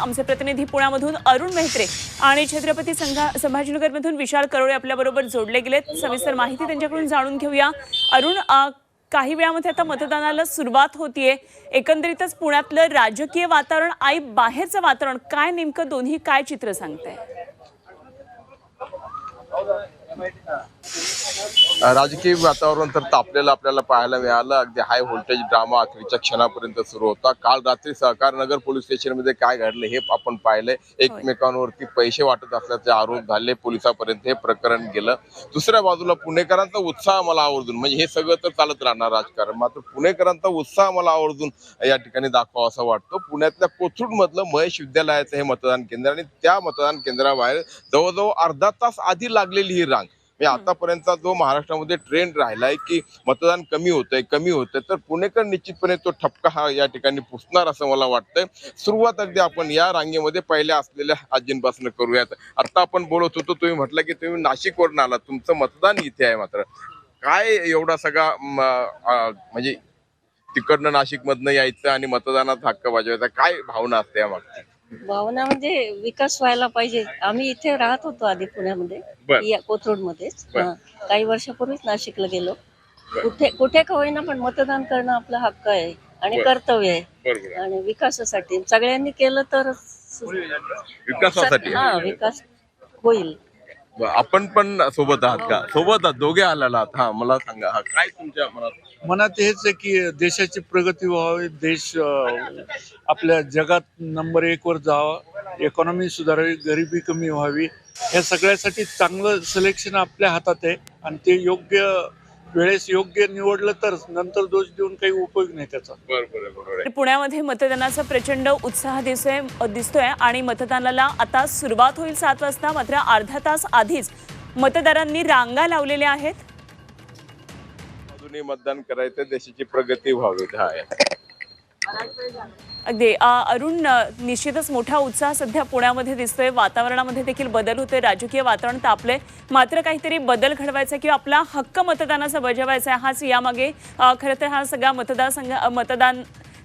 आमचे प्रतिनिधी पुण्यामधून अरुण मेहत्रे आणि छत्रपती संघा संभाजीनगरमधून विशाल करोळे आपल्याबरोबर जोडले गेलेत. सविस्तर माहिती त्यांच्याकडून जाणून घेऊया. अरुण काही वेळामध्ये आता मतदानाला सुरुवात होतीये. एकंदरीतच पुण्यातलं राजकीय वातावरण आई बाहेरचं वातावरण काय नेमकं दोन्ही काय चित्र सांगतंय? राजकीय वातावरण तर तापलेलं आपल्याला पाहायला मिळालं. अगदी हाय व्होल्टेज ड्रामा अखेरच्या क्षणापर्यंत सुरू होता. काल रात्री सहकार नगर पोलीस स्टेशनमध्ये काय घडलं हे आपण पाहिलंय. एकमेकांवरती पैसे वाटत असल्याचे आरोप झाले. पोलिसांपर्यंत हे प्रकरण गेलं. दुसऱ्या बाजूला पुणेकरांचा उत्साह मला आवर्जून म्हणजे हे सगळं तर चालत राहणार राजकारण. मात्र पुणेकरांचा उत्साह मला आवर्जून या ठिकाणी दाखवा असं वाटतं. पुण्यातल्या कोथरूड मधलं महेश विद्यालयाचं हे मतदान केंद्र आणि त्या मतदान केंद्राबाहेर जवळजवळ अर्धा तास आधी लागलेली ही रांग. आतापर्यंतचा जो महाराष्ट्रामध्ये ट्रेंड राहिलाय की मतदान कमी होतंय कमी होतंय तर पुणेकर निश्चितपणे तो ठपका हा या ठिकाणी पुसणार असं मला वाटतंय. सुरुवात अगदी आपण या रांगेमध्ये पहिल्या असलेल्या आजींपासून करूयात. आता आपण बोलत होतो तुम्ही म्हटलं की तुम्ही नाशिकवरून आलात. तुमचं मतदान इथे आहे मात्र. काय एवढा सगळा म्हणजे तिकडनं नाशिक मधनं यायचं आणि मतदानात हक्क बजावायचा काय भावना असते या मागची भावना म्हणजे विकास व्हायला पाहिजे. आम्ही इथे राहत होतो आधी पुण्यामध्ये बर. कोथरूड मध्येच बर. काही वर्षापूर्वीच नाशिकला गेलो. कुठे कुठे का होईना पण मतदान करणं आपला हक्क आहे आणि बर. कर्तव्य आहे. बरोबर आणि विकासासाठी. सगळ्यांनी केलं तर विकासासाठी. हा विकास होईल. बरं, आपण पण सोबत आहात का? सोबत आहात दोघे आलेला आहात. हा मला सांगा हा काय तुमच्या मनात मनात हेच आहे की देशाची प्रगती व्हावी देश आपल्या जगात नंबर एक वर जावा इकॉनॉमी सुधारावी गरिबी कमी व्हावी या सगळ्यासाठी चांगलं सिलेक्शन आपल्या हातात आहे आणि ते योग्य वेळेस योग्य निवडलं तर नंतर दोष देऊन काही उपयोग नाही त्याचा. पुण्यामध्ये मतदानाचा प्रचंड उत्साह दिसतोय दिसतोय आणि मतदानाला आता सुरुवात होईल सात वाजता मात्र अर्धा तास आधीच मतदारांनी रांगा लावलेल्या आहेत अजूनही मतदान करायचं देशाची प्रगती व्हावी. हा आहे अगदी अरुण निश्चितच मोठा उत्साह सध्या पुण्यामध्ये दिसतोय. वातावरणामध्ये देखील बदल होतोय. राजकीय वातावरण तापले मात्र काहीतरी बदल घडवायचा किंवा आपला हक्क मतदानाचा बजावायचा आहे हाच यामागे खरं तर हा सगळा मतदारसंघ अ, मतदान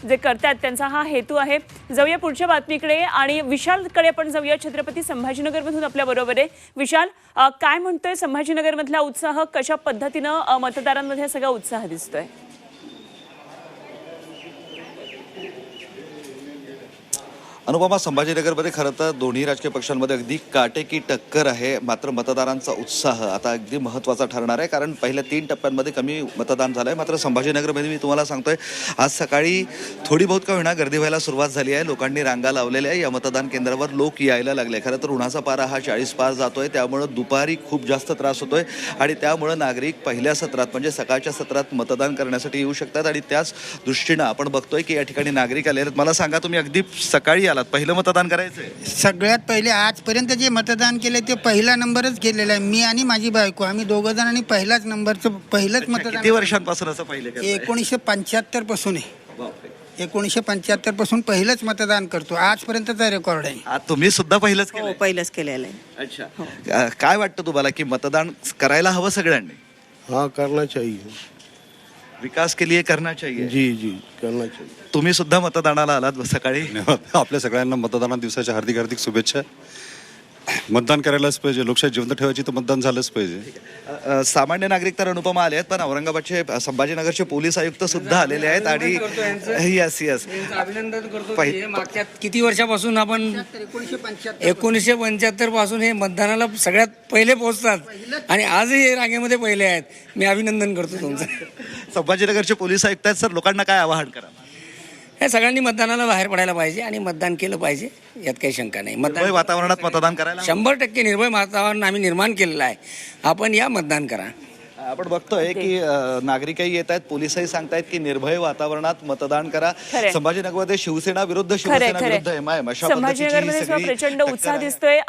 जे करतात त्यांचा हा हेतू आहे. जाऊया पुढच्या बातमीकडे आणि विशालकडे आपण जाऊया. छत्रपती संभाजीनगरमधून आपल्या बरोबर. आहे विशाल काय म्हणतोय संभाजीनगरमधला उत्साह? कशा पद्धतीनं मतदारांमध्ये सगळा उत्साह दिसतोय? अनुपमा संभाजीनगरमध्ये खरं तर दोन्ही राजकीय पक्षांमध्ये अगदी काटेकी टक्कर आहे मात्र मतदारांचा उत्साह आता अगदी महत्त्वाचा ठरणार आहे कारण पहिल्या तीन टप्प्यांमध्ये कमी मतदान झालं आहे मात्र संभाजीनगरमध्ये मी तुम्हाला सांगतोय आज सकाळी थोडी बहुत का होईना गर्दी व्हायला सुरुवात झाली आहे. लोकांनी रांगा लावलेल्या आहे. या मतदान केंद्रावर लोक यायला लागले खरं तर उन्हाचा पारा हा चाळीस पार जातोय. त्यामुळं दुपारी खूप जास्त त्रास होतोय आणि त्यामुळं नागरिक पहिल्या सत्रात म्हणजे सकाळच्या सत्रात मतदान करण्यासाठी येऊ शकतात. आणि त्याच दृष्टीनं आपण बघतोय की या ठिकाणी नागरिक आले आहेत. मला सांगा तुम्ही अगदी सकाळी आलात पहिलं मतदान करायचंय सगळ्यात पहिले आजपर्यंत जे मतदान केले ते पहिला नंबरच केलेला आहे. मी आणि माझी बायको आम्ही दोघं जणांनी पहिलाच नंबरचं पहिलंच किती मतदान वर्षांपासून असं पहिले करताय? एकोणीसशे पंच्याहत्तरपासून आहे. बापरे. एकोणीसशे पंच्याहत्तरपासून पहिलंच मतदान करतो. आजपर्यंतचा रेकॉर्ड आहे. आ, तुम्ही सुद्धा पहिलंच हो केलंय? पहिलंच केलेलं आहे. अच्छा. अ, काय वाटतं तुम्हाला की मतदान करायला हवं सगळ्यांनी? हाँ करना चाहिए विकास के लिए करना चाहिए। जी जी करना चाहिए। तुम्ही सुद्धा मतदानाला आलात सकाळी? आपल्या सगळ्यांना मतदाना दिवसाच्या हार्दिक हार्दिक शुभेच्छा. मतदान करायलाच पाहिजे. लोकशाही जिवंत ठेवायची तर मतदान झालंच पाहिजे. अ, सामान्य नागरिक तर अनुपमा आले आहेत पण औरंगाबादचे संभाजीनगरचे पोलीस आयुक्त सुद्धा आलेले आहेत आणि येस येस अभिनंदन करतो पहि- हे मागच्या किती वर्षापासून आपण एकोणीसशे पंच्याहत्तर एकोणीसशे पंच्याहत्तरपासून हे मतदानाला सगळ्यात पहिले पोहोचतात. आणि आजही हे रांगेमध्ये पहिले आहेत. मी अभिनंदन करतो तुमचं. संभाजीनगरचे पोलीस आयुक्त आहेत सर लोकांना काय आवाहन करा? हे सगळ्यांनी मतदानाला बाहेर पडायला पाहिजे आणि मतदान केलं पाहिजे यात काही शंका नाही. निर्भय मतदान वातावरणात मतदान करायला. शंभर टक्के निर्भय वातावरण आम्ही निर्माण केलेलं आहे. आपण या मतदान करा. आपण बघतोय की अ, नागरिकही येत आहेत पोलिसही सांगतायत की निर्भय वातावरणात मतदान करा. खरंय. संभाजीनगरमध्ये शिवसेना विरुद्ध खरंय शिवसेना विरुद्ध एम आय एम अशा पद्धतीची ही संभाजीनगरमध्ये सुद्धा सगळी प्रचंड टक्कर उत्साह आहे. दिसतोय.